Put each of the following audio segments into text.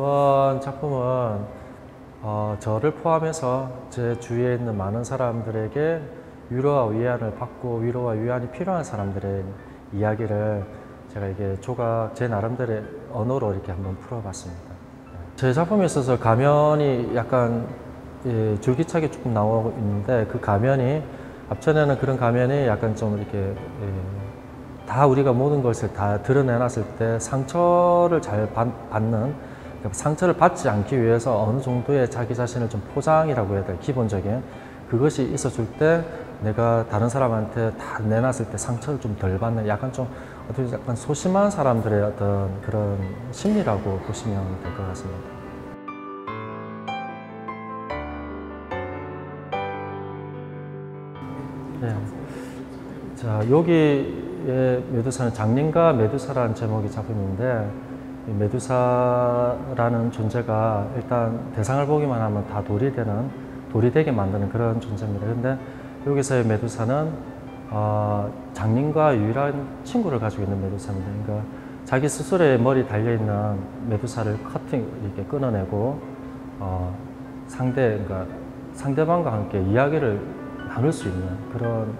이번 작품은 어, 저를 포함해서 제 주위에 있는 많은 사람들에게 위로와 위안을 받고 위로와 위안이 필요한 사람들의 이야기를 제가 이게 조각 제 나름대로의 언어로 이렇게 한번 풀어봤습니다. 제 작품에 있어서 가면이 약간 예, 줄기차게 조금 나오고 있는데 그 가면이 앞전에는 그런 가면이 약간 좀 이렇게 예, 다 우리가 모든 것을 다 드러내놨을 때 상처를 잘 받, 받는 상처를 받지 않기 위해서 어느 정도의 자기 자신을 좀 포장이라고 해야 될 기본적인 그것이 있어줄 때 내가 다른 사람한테 다 내놨을 때 상처를 좀 덜 받는 약간 좀 어떻게 약간 소심한 사람들의 어떤 그런 심리라고 보시면 될 것 같습니다. 네. 자 여기에 메두사는 장님과 메두사라는 제목의 작품인데 이 메두사라는 존재가 일단 대상을 보기만 하면 다 돌이 되는 돌이 되게 만드는 그런 존재입니다. 그런데 여기서의 메두사는 어, 장님과 유일한 친구를 가지고 있는 메두사입니다. 그러니까 자기 스스로의 머리 달려 있는 메두사를 커팅 이렇게 끊어내고 어, 상대 그러니까 상대방과 함께 이야기를 나눌 수 있는 그런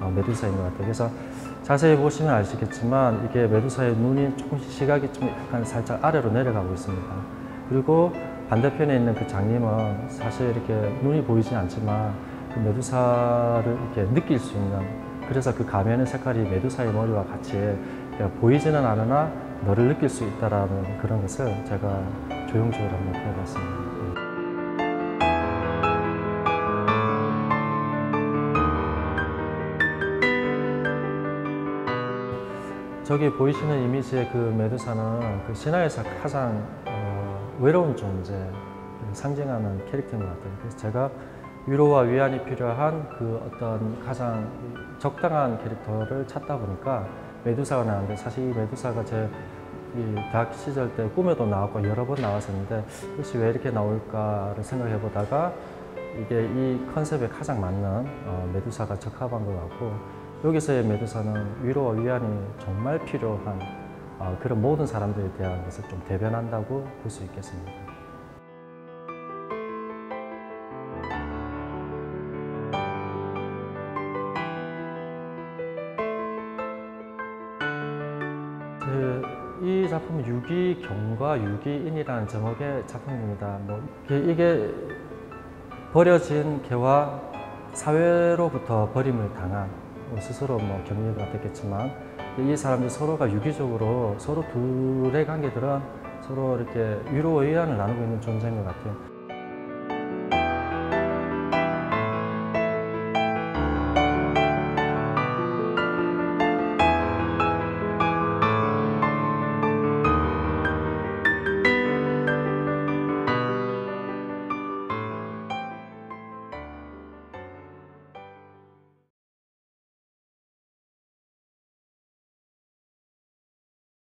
어, 메두사인 것 같아요. 그래서 자세히 보시면 아시겠지만 이게 메두사의 눈이 조금씩 시각이 좀 약간 살짝 아래로 내려가고 있습니다. 그리고 반대편에 있는 그 장님은 사실 이렇게 눈이 보이진 않지만 그 메두사를 이렇게 느낄 수 있는 그래서 그 가면의 색깔이 메두사의 머리와 같이 보이지는 않으나 너를 느낄 수 있다라는 그런 것을 제가 조형적으로 한번 보여봤습니다. 저기 보이시는 이미지의 그 메두사는 그 신화에서 가장 어, 외로운 존재 상징하는 캐릭터인 것 같아요. 그래서 제가 위로와 위안이 필요한 그 어떤 가장 적당한 캐릭터를 찾다 보니까 메두사가 나왔는데 사실 이 메두사가 제 대학 시절 때 꿈에도 나왔고 여러 번 나왔었는데 혹시 왜 이렇게 나올까를 생각해 보다가 이게 이 컨셉에 가장 맞는 어, 메두사가 적합한 것 같고 여기서의 메두사는 위로와 위안이 정말 필요한 어, 그런 모든 사람들에 대한 것을 좀 대변한다고 볼 수 있겠습니다. 그, 이 작품은 유기경과 유기인이라는 제목의 작품입니다. 뭐 이게, 버려진 개와 사회로부터 버림을 당한 뭐 스스로 뭐 격리가 됐겠지만 이 사람들 서로가 유기적으로 서로 둘의 관계들은 서로 이렇게 위로와 위안을 나누고 있는 존재인 것 같아요.